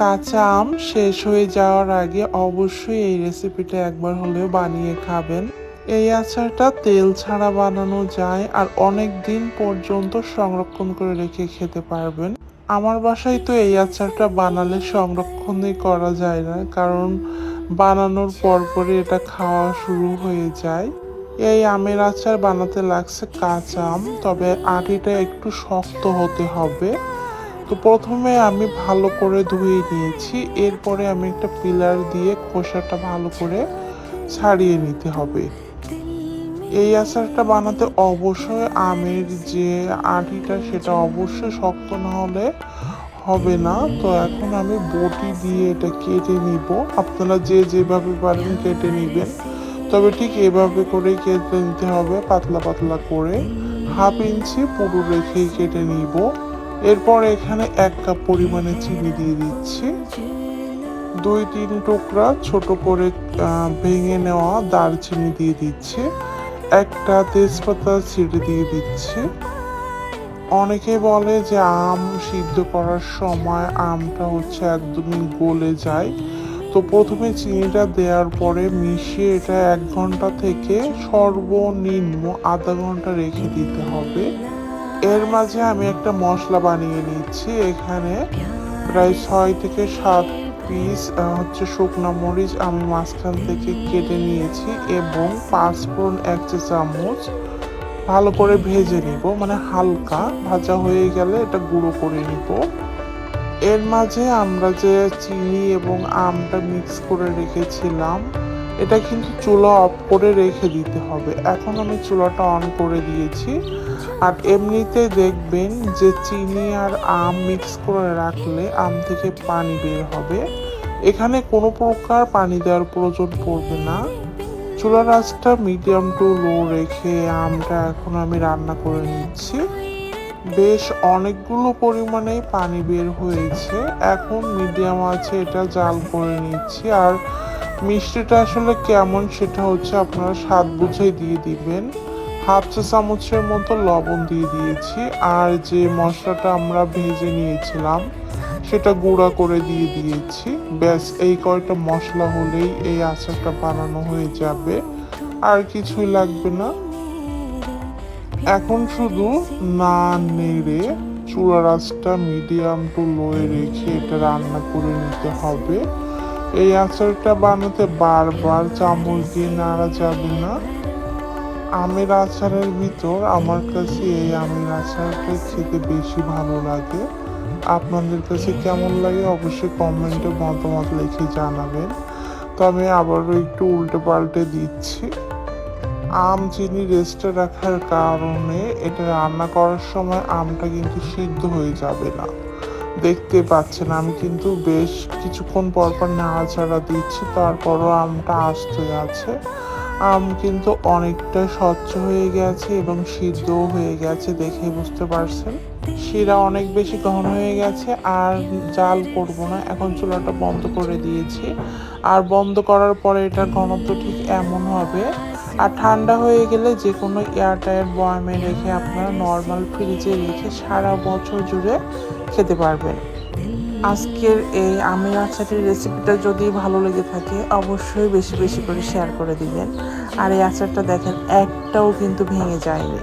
কাঁচা আম শেষ হয়ে যাওয়ার আগে অবশ্যই এই রেসিপিটা একবার হলেও বানিয়ে খাবেন। এই আচারটা তেল ছাড়া বানানো যায় আর অনেক দিন পর্যন্ত সংরক্ষণ করে রেখে খেতে পারবেন। আমার বাসায় তো এই আচারটা বানালে সংরক্ষণই করা যায় না, কারণ বানানোর পরপরই এটা খাওয়া শুরু হয়ে যায়। এই আমের আচার বানাতে লাগছে কাঁচা আম, তবে আটিটা একটু শক্ত হতে হবে। তো প্রথমে আমি ভালো করে ধুয়ে নিয়েছি। এরপরে আমি একটা পিলার দিয়ে খোসাটা ভালো করে ছাড়িয়ে নিতে হবে। এই আচারটা বানাতে অবশ্যই আমের যে আটিটা, সেটা অবশ্যই শক্ত না হলে হবে না। তো এখন আমি বটি দিয়ে এটা কেটে নিব। আপনারা যে যেভাবে পারেন কেটে নেবেন। তবে ঠিক এভাবে করেই কেটে নিতে হবে, পাতলা পাতলা করে। হাফ ইঞ্চি পুরো রেখেই কেটে নিব। এরপর এখানে এক কাপ পরিমাণে চিনি দিয়ে দিচ্ছি। দুই, তিন টুকরা ছোট করে ভেঙে নেওয়া দারচিনি দিয়ে দিচ্ছে। একটা তেজপাতা ছিঁড়ে দিয়ে দিচ্ছে। অনেকে বলে যে আম সিদ্ধ করার সময় আমটা হচ্ছে একদমই গলে যায়। তো প্রথমে চিনিটা দেওয়ার পরে মিশিয়ে এটা এক ঘণ্টা থেকে সর্বনিম্ন আধা ঘণ্টা রেখে দিতে হবে। এর মাঝে আমি একটা মশলা বানিয়ে নিচ্ছি। এখানে প্রায় ছয় থেকে সাত পিস হচ্ছে শুকনো মরিচ আমি মাঝখান থেকে কেটে নিয়েছি এবং পাঁচ ফোড়ন এক চা চামচ ভালো করে ভেজে নিব। মানে হালকা, ভাজা হয়ে গেলে এটা গুঁড়ো করে নিব। এর মাঝে আমরা যে চিনি এবং আমটা মিক্স করে রেখেছিলাম, এটা কিন্তু চুলা অফ করে রেখে দিতে হবে। এখন আমি চুলাটা অন করে দিয়েছি। আর এমনিতে দেখবেন যে চিনি আর আম মিক্স করে রাখলে আম থেকে পানি বের হবে। এখানে কোনো প্রকার পানি দেওয়ার প্রয়োজন পড়বে না। চুলার আঁচটা মিডিয়াম টু লো রেখে আমটা এখন আমি রান্না করে নিচ্ছি। বেশ অনেকগুলো পরিমাণে পানি বের হয়েছে। এখন মিডিয়াম আছে, এটা জাল করে নিচ্ছি। আর মিষ্টিটা আসলে কেমন সেটা হচ্ছে আপনারা স্বাদ বুঝেই দিয়ে দিবেন। হাফ চা চামচের মতো লবণ দিয়ে দিয়েছি, আর যে মশলাটা আমরা ভেজে নিয়েছিলাম, সেটা গুঁড়া করে দিয়ে দিয়েছি। ব্যাস, এই কয়টা মশলা হলেই এই আচারটা বানানো হয়ে যাবে। আর কিছুই লাগবে না। এখন শুধু না নেড়ে চূড়া আঁচটা মিডিয়াম টু লোয়ে রেখে এটা রান্না করে নিতে হবে। এই আচারটা বানাতে বারবার চামচ দিয়ে নাড়া যাবে না। আমের আচারের ভিতর আমার কাছে এই আমের আচারটা খেতে বেশি ভালো লাগে। আপনাদের কাছে কেমন লাগে অবশ্যই কমেন্টে মতামত লিখে জানাবেন। তো আমি আবারও একটু উল্টে পাল্টে দিচ্ছি। আম চিনি রেস্টে রাখার কারণে এটা রান্না করার সময় আমটা কিন্তু সিদ্ধ হয়ে যাবে না। দেখতে পাচ্ছেন, আমি কিন্তু বেশ কিছুক্ষণ পর পর নাড়াচাড়া দিচ্ছি, তারপরও আমটা আসতে আছে। আম কিন্তু অনেকটা স্বচ্ছ হয়ে গেছে এবং সিদ্ধও হয়ে গেছে দেখে বুঝতে পারছেন। শিরা অনেক বেশি ঘন হয়ে গেছে আর জাল করব না, এখন চুলাটা বন্ধ করে দিয়েছি। আর বন্ধ করার পরে এটার ঘনত্ব ঠিক এমন হবে। আর ঠান্ডা হয়ে গেলে যে কোনো এয়ারটায়ার বয়ামে রেখে আপনারা নর্মাল ফ্রিজে রেখে সারা বছর জুড়ে খেতে পারবেন। আজকের এই আমের আচারের রেসিপিটা যদি ভালো লেগে থাকে, অবশ্যই বেশি বেশি করে শেয়ার করে দিবেন। আর এই আচারটা দেখেন, একটাও কিন্তু ভেঙে যায়নি।